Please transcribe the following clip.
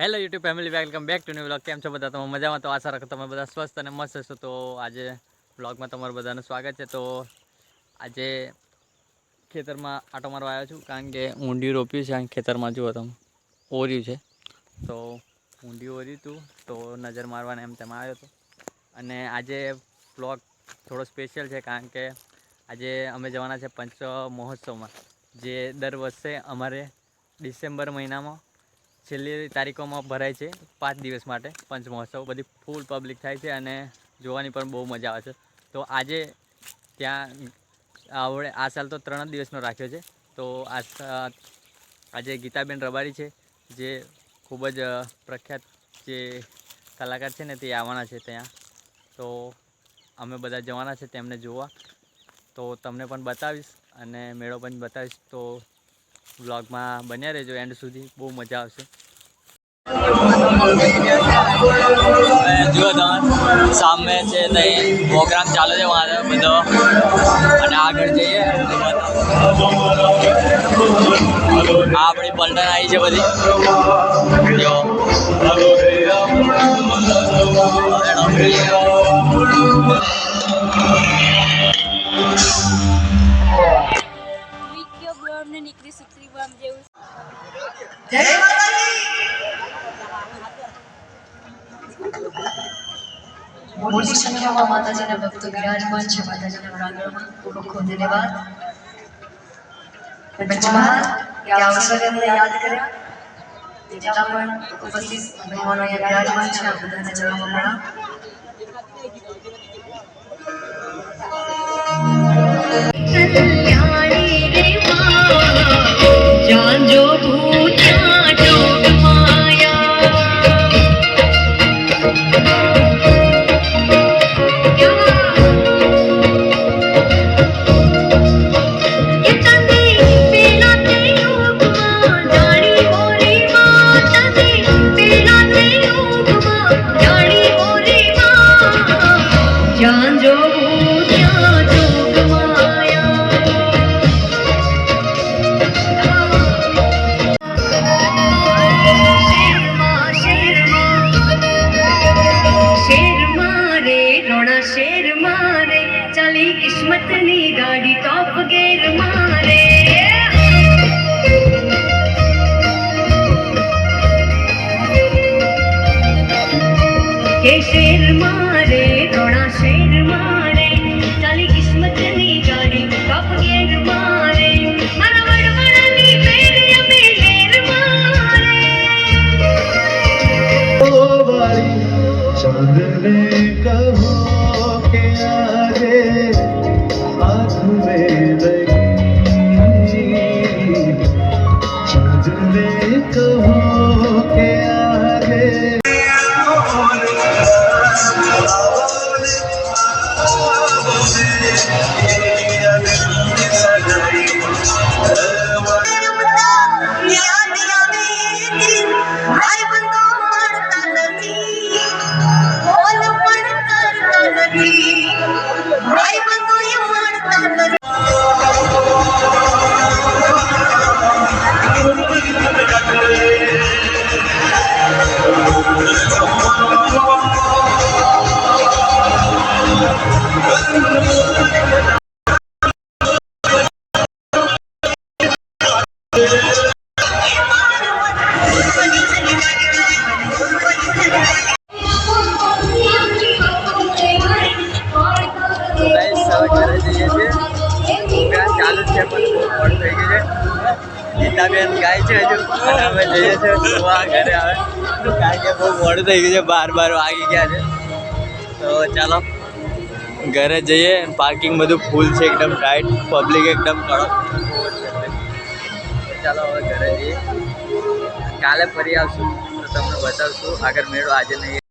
Hello YouTube family welcome back to new vlog કેમ છો બધા? તમે મજામાં. તો આશા રાખો તમે બધા સ્વસ્થ અને મસ્ત છો. તો આજે વ્લોગમાં તમારું બધાનું સ્વાગત છે. તો આજે ખેતરમાં આટો મારવા આવ્યો છું, કારણ કે ઊંડિયું રોપ્યું છે અને ખેતરમાં જુઓ તમે, ઓર્યું છે. તો ઊંડિયું ઓર્યું હતું તો નજર મારવાને એમ તેમ આવ્યો હતો અને આજે બ્લોગ થોડો સ્પેશિયલ છે, કારણ કે આજે અમે જવાના છે પંચ મહોત્સવમાં જે દર વર્ષે અમારે ડિસેમ્બર મહિનામાં છેલ્લી તારીખોમાં ભરાય છે, પાંચ દિવસ માટે પંચ મહોત્સવ બધી ફૂલ પબ્લિક થાય છે અને જોવાની પણ બહુ મજા આવે છે. તો આજે ત્યાં આવડે, આ સાલ તો ત્રણ જ દિવસનો રાખ્યો છે. તો આજે ગીતાબેન રબારી છે, જે ખૂબ જ પ્રખ્યાત જે કલાકાર છે ને તે આવવાના છે ત્યાં. તો અમે બધા જવાના છે તેમને જોવા. તો તમને પણ બતાવીશ અને મેળો પણ બતાવીશ. તો વ્લોગમાં બન્યા રહેજો એન્ડ સુધી. બહુ મજા આવશે. જુઓ તમે, સામે છે ત્યાં પ્રોગ્રામ ચાલુ છે મારે બધો. અને આગળ જઈએ. આ આપણી પલટન આવી છે બધી. જો. વિક્યો મોટી સંખ્યામાં માતાજીના ભક્તો વિરાજમાન છે. માતાજીના પ્રાંગણમાં ખૂબ ખૂબ ધન્યવાદ. પંચમહાલ યાદ કર્યા પણ ઉપસ્થિત મહેમાનો અહીંયા વિરાજમાન છે, આ બધાને જણાવવા પ્રણામ. वाली किस्मत ने गाड़ी टॉप गेर मारे के शेर मारे थोड़ा शेर मारे चाली किस्मत ने गाड़ी टॉप गेर मारे चंद ने कहा तो हो के आगे और ગીતાબેન ગાય છે હજુ અમે જઈએ છે સુવા ઘરે આવે કારણ કે બહુ મોડું થઈ ગયું છે બાર બાર વાગી ગયા છે તો ચાલો. ઘરે જઈએ પાર્કિંગ બધું ફૂલ છે, એકદમ ટાઈટ પબ્લિક એકદમ કડક ચાલો હવે ઘરે જઈએ. કાલે ફરી આવશું, તો તમને બતાવશું. આગળ મેળો આજે નહીં.